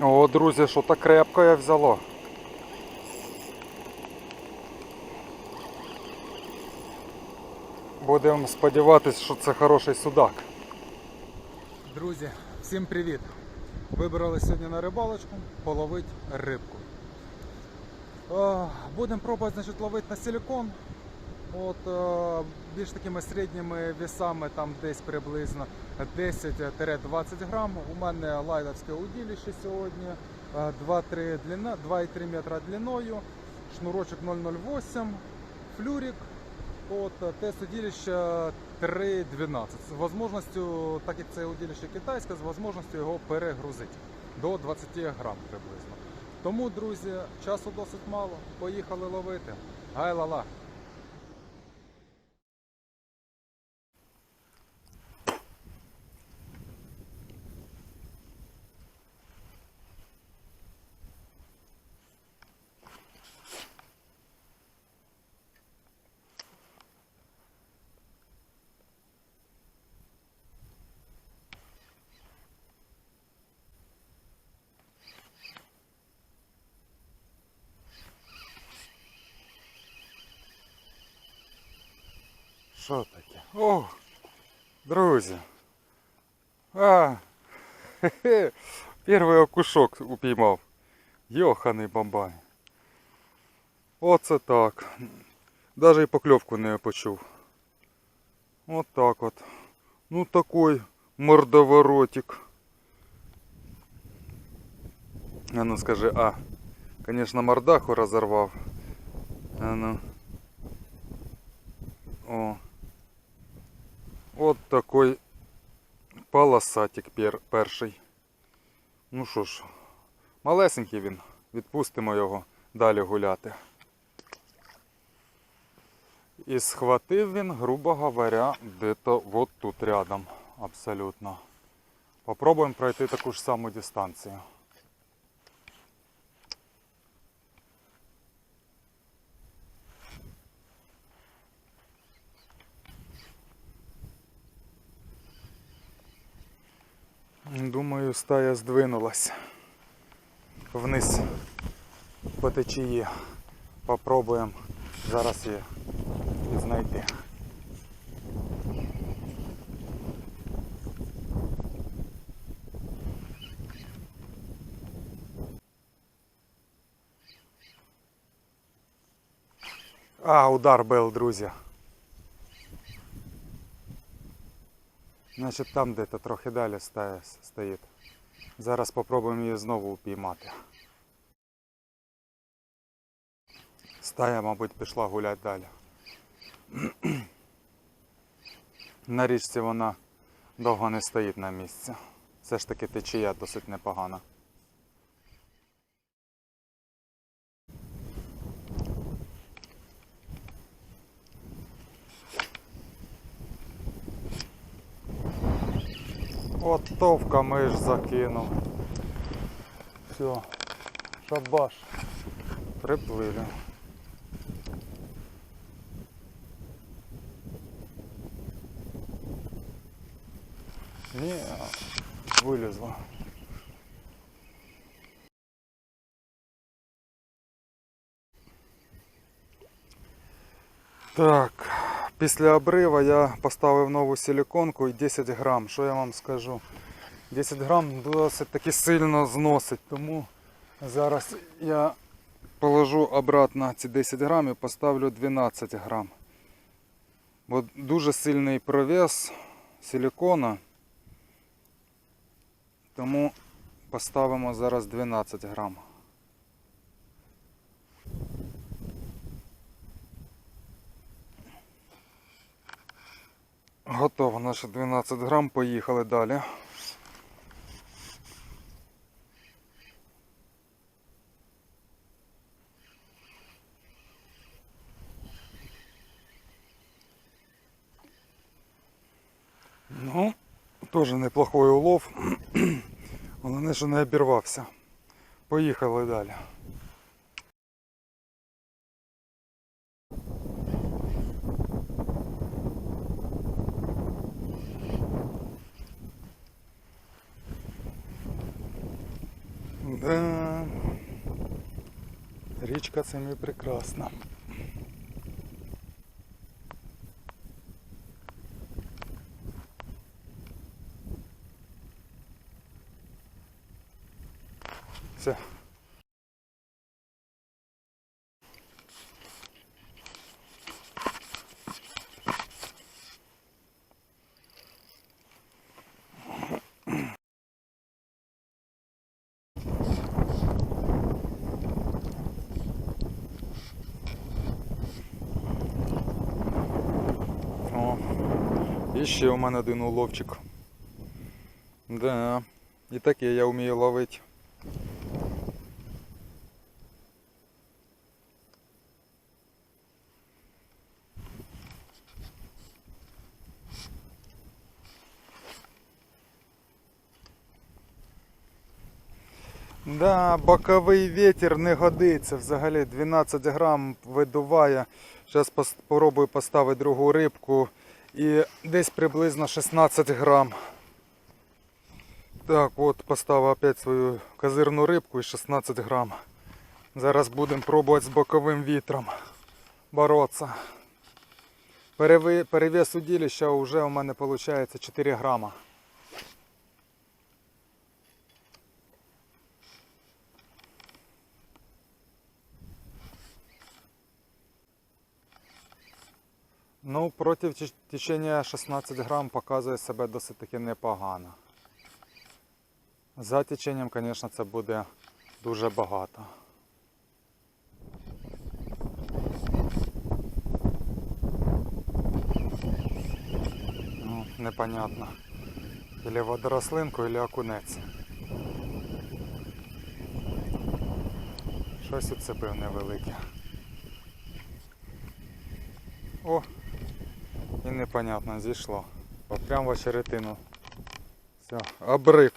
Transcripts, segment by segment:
О, друзі, що так крепко я взяло. Будемо сподіватися, що це хороший судак. Друзі, всім привіт! Вибрали сьогодні на рибалочку половити рибку. Будемо пробувати значить, ловити на силикон. От, е, більш такими середніми вісами, там десь приблизно 10-20 грам. У мене лайдерське удилище сьогодні. е, 2,3 длина, 2,3 метра длиною, шнурочок 0,08, флюрик. От, е, те 3,12. З можливістю, так як це удилище китайське, з можливістю його перегрузити до 20 грам приблизно. Тому, друзі, часу досить мало. Поїхали ловити. Гай-ла-ла! Що таке? О, друзі. А, хе-хе, перший окушок упіймав. Йоханий бамбай. Оце так. Даже і покльовку не почув. От так от. Ну такой мордоворотик. А ну скажи, а. Конечно, мордаху разорвав. А ну. О. От такой полосатик пер, перший. Ну що ж, малесенький він. Відпустимо його далі гуляти. І схватив він, грубо говоря, де-то от тут рядом. Абсолютно. Попробуємо пройти таку ж саму дистанцію. Думаю, стая здвинулась вниз по течії. Попробуємо зараз її знайти. А, удар бил, друзі. Значить там де-то трохи далі стоїть. Зараз спробуємо її знову упіймати. Стая, мабуть, пішла гуляти далі. На річці вона довго не стоїть на місці. Все ж таки течія досить непогана. От товка ми ж закинув. Все, шабаш. Приплили. Ні, вилізла. Так, після обрива я поставив нову силиконку і 10 грам. Що я вам скажу? 10 грам досить таки сильно зносить, тому зараз я положу обратно ці 10 грам і поставлю 12 грам. Бо дуже сильний провес силикона. Тому поставимо зараз 12 грам. Готово, наші 12 грам, поїхали далі. Ну, теж неплохой улов. Головне, що не обірвався. Поїхали далі. Да. Річка це мій прекрасна. Все. І ще у мене один уловчик. Да, і таке я вмію ловити. Да, боковий вітер не годиться взагалі. 12 грам видуває. Зараз спробую поставити другу рибку і десь приблизно 16 грам. Так, от поставив опять свою козирну рибку і 16 грам. Зараз будемо пробувати з боковим вітром боротися. Перевес удилища вже у мене виходить 4 грама. Ну, проти теч- течення 16 грам показує себе досить таки непогано. За теченням, звісно, це буде дуже багато. Ну, непонятно. Или водорослинку, или окунець. Щось уцепив невелике. О! І непонятно, зійшло. Прямо Прям в очеретину. Все, обрив.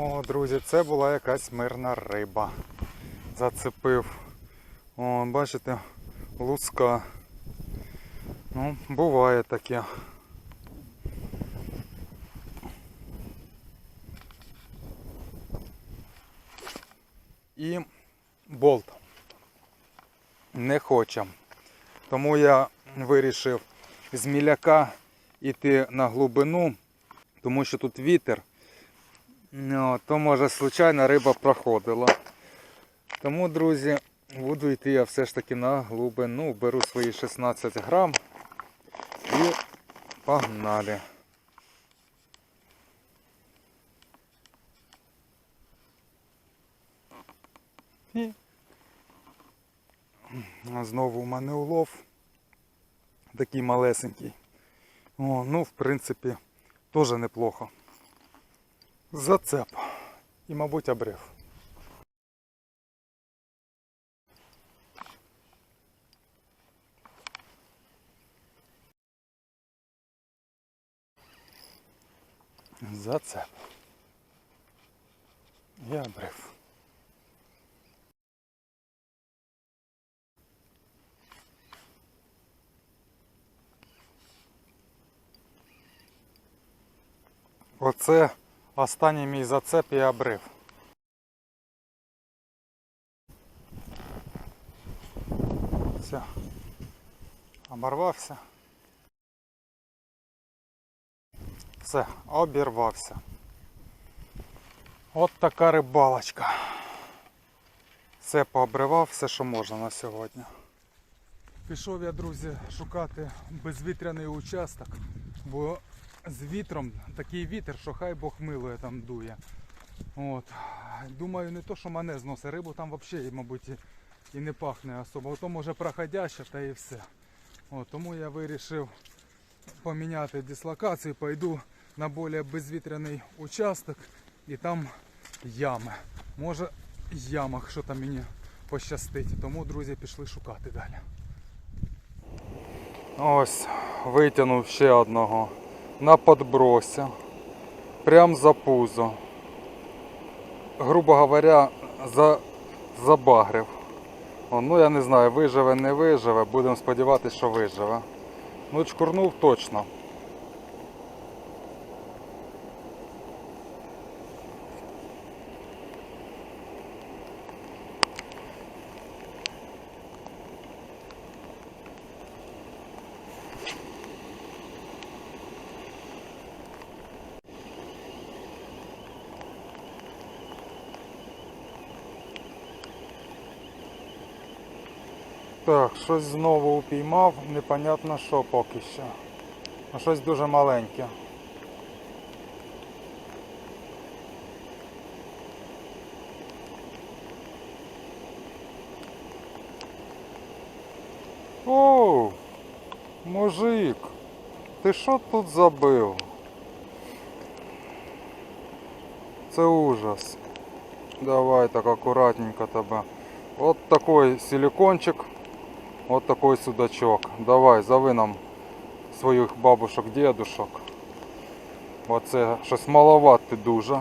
О, друзі, це була якась мирна риба. Зацепив. О, бачите, луска. Ну, буває таке. І болт не хоче. Тому я вирішив з міляка йти на глибину, тому що тут вітер. Ну, то може случайно риба проходила. Тому, друзі, буду йти я все ж таки на глибину. Беру свої 16 грам і погнали. І знову у мене улов. Такий малесенький. О, ну, в принципі, теж неплохо. Зацеп. І, мабуть, обрив. Зацеп. І обрив. Оце останній мій зацеп і обрив. Все. Оборвався. Все, обірвався. От така рибалочка. Все пообривав, все, що можна на сьогодні. Пішов я, друзі, шукати безвітряний участок, бо з вітром, такий вітер, що хай Бог милує там дує. От. Думаю, не то, що мене зносить рибу, там взагалі, мабуть, і, не пахне особо. Ото може проходяще та і все. От, тому я вирішив поміняти дислокацію, пойду на більш безвітряний участок і там ями. Може в ямах що там мені пощастить. Тому, друзі, пішли шукати далі. Ось, витягнув ще одного на подбросе, Прям за пузо. Грубо говоря, за, забагрив. О, ну я не знаю, виживе, не виживе. Будемо сподіватися, що виживе. Ну, чкурнув точно. Так, щось знову упіймав, непонятно що поки що. Щось дуже маленьке. Оу, мужик, ти що тут забив? Це ужас. Давай так акуратненько тебе. Вот такой силикончик, вот такой судачок. Давай, зови нам своїх бабушок, дедушок. Оце щось маловато дуже.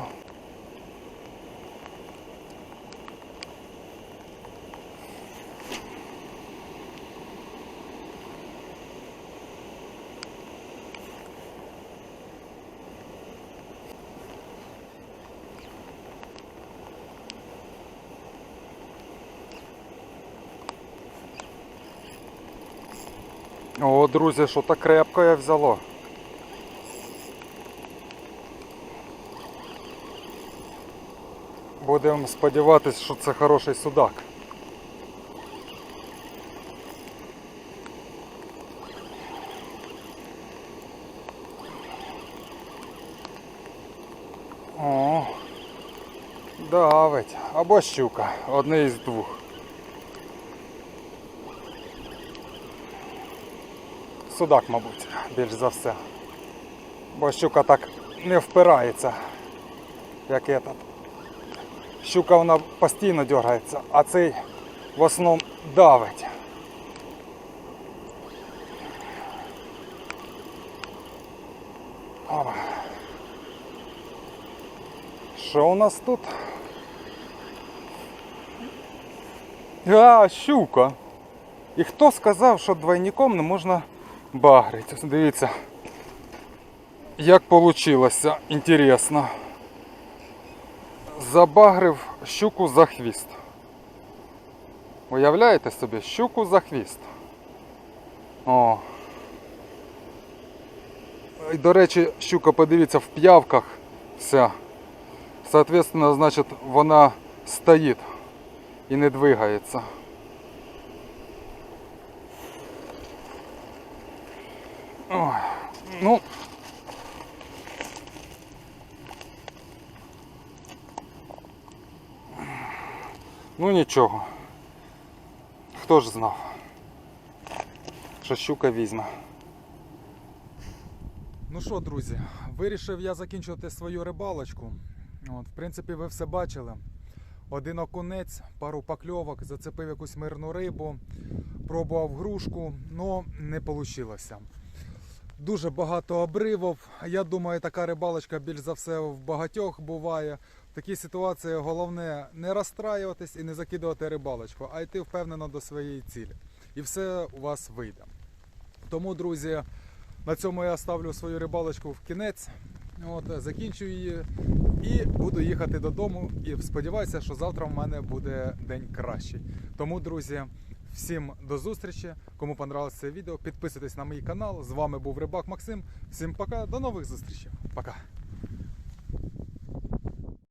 О, друзі, що так крепко я взяло. Будемо сподіватися, що це хороший судак. О, давить. Або щука. Одне із двох. Судак, мабуть, більш за все. Бо щука так не впирається, як этот. Щука вона постійно дергається, а цей в основному давить. Що у нас тут? А, щука. І хто сказав, що двойником не можна багрити? Ось Дивіться, як вийшло, інтересно. Забагрив щуку за хвіст. Уявляєте собі, щуку за хвіст. О. І, до речі, щука, подивіться, в п'явках вся. Соответственно, значит, вона стоїть і не двигається. Ну. Ну нічого. Хто ж знав, що щука візьме. Ну що, друзі, вирішив я закінчувати свою рибалочку. От, в принципі, ви все бачили. Один окунець, пару покльовок, зацепив якусь мирну рибу, пробував грушку, але не вийшло. Дуже багато обривів. Я думаю, така рибалочка більш за все в багатьох буває. В такій ситуації головне не розстраюватись і не закидувати рибалочку, а йти впевнено до своєї цілі. І все у вас вийде. Тому, друзі, на цьому я ставлю свою рибалочку в кінець. От, закінчую її і буду їхати додому. І сподіваюся, що завтра в мене буде день кращий. Тому, друзі, всім до зустрічі. Кому понравилось це відео, підписуйтесь на мій канал. З вами був Рибак Максим. Всім пока, до нових зустрічей. Пока.